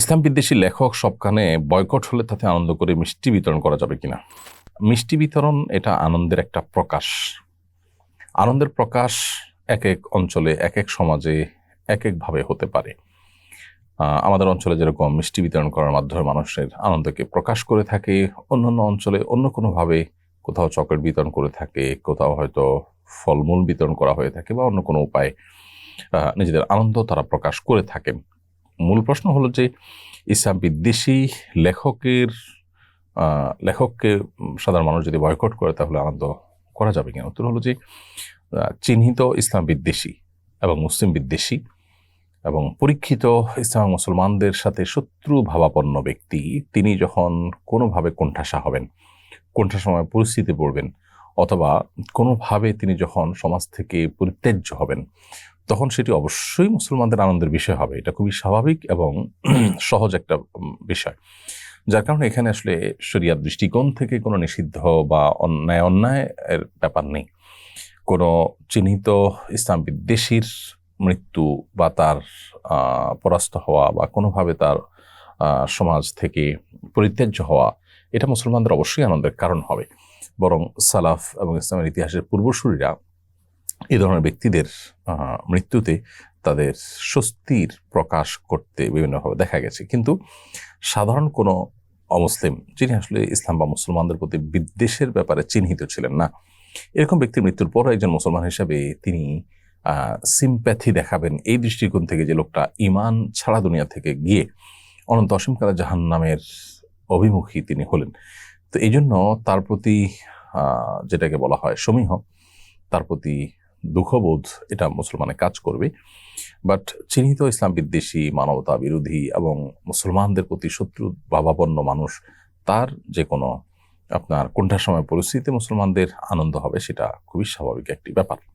ইসলাম বিদ্বেষী লেখক সবখানে বয়কট হলে তাতে আনন্দ করে মিষ্টি বিতরণ করা যাবে কিনা? মিষ্টি বিতরণ এটা আনন্দের একটা প্রকাশ। আনন্দের প্রকাশ এক এক অঞ্চলে, এক এক সমাজে, এক একভাবে হতে পারে। আমাদের অঞ্চলে যেরকম মিষ্টি বিতরণ করার মাধ্যমে মানুষের আনন্দকে প্রকাশ করে থাকে, অন্যান্য অঞ্চলে অন্য কোনোভাবে কোথাও চকলেট বিতরণ করে থাকে, কোথাও হয়তো ফলমূল বিতরণ করা হয়ে থাকে বা অন্য কোনো উপায়ে নিজেদের আনন্দ তারা প্রকাশ করে থাকেন। মূল প্রশ্ন হলো যে ইসলাম বিদ্বেষী লেখকের লেখককে সাধারণ মানুষ যদি বয়কট করে তাহলে আনন্দ করা যাবে কিনা? উত্তর হলো যে চিহ্নিত ইসলাম বিদ্বেষী এবং মুসলিম বিদ্বেষী এবং পরীক্ষিত ইসলাম মুসলমানদের সাথে শত্রু ভাবাপন্ন ব্যক্তি, তিনি যখন কোনোভাবে কোণঠাসা হবেন কোণঠাসময় পরিস্থিতি পড়বেন অথবা কোনোভাবে তিনি যখন সমাজ থেকে পরিত্যাজ্য হবেন তখন সেটি অবশ্যই মুসলমানদের আনন্দের বিষয় হবে। এটা খুবই স্বাভাবিক এবং সহজ একটা বিষয়। যার কারণে এখানে আসলে শরিয়ার দৃষ্টিকোণ থেকে কোনো নিষিদ্ধ বা অন্যায় অন্যায় এর ব্যাপার নেই। কোনো চিহ্নিত ইসলাম বিদ্বেষীর মৃত্যু বা তার পরাস্ত হওয়া বা কোনোভাবে তার সমাজ থেকে পরিত্যাজ্য হওয়া, এটা মুসলমানদের অবশ্যই আনন্দের কারণ হবে। বরং সালাফ এবং ইসলামের ইতিহাসের পূর্বসূরীরা এই ধরনের ব্যক্তিদের মৃত্যুতে তাদের স্বস্তির প্রকাশ করতে বিভিন্নভাবে দেখা গেছে। কিন্তু সাধারণ কোনো অমুসলিম, যিনি আসলে ইসলাম বা মুসলমানদের প্রতি বিদ্বেষের ব্যাপারে চিহ্নিত ছিলেন না, এরকম ব্যক্তির মৃত্যুর পর একজন মুসলমান হিসাবে তিনি সিম্প্যাথি দেখাবেন। এই দৃষ্টিকোণ থেকে যে লোকটা ইমান ছাড়া দুনিয়া থেকে গিয়ে অনন্ত অসীমকালা জাহান নামের অভিমুখী তিনি হলেন। তো এই জন্য তার প্রতি যেটাকে বলা হয় সমীহ, তার প্রতি দুঃখবোধ এটা মুসলমানে কাজ করবে। বাট চিহ্নিত ইসলাম বিদ্বেষী, মানবতা বিরোধী এবং মুসলমানদের প্রতি শত্রু ভাবাপন্ন মানুষ, তার যে কোনো আপনার কোনটার সময় পরিস্থিতিতে মুসলমানদের আনন্দ হবে, সেটা খুবই স্বাভাবিক একটি ব্যাপার।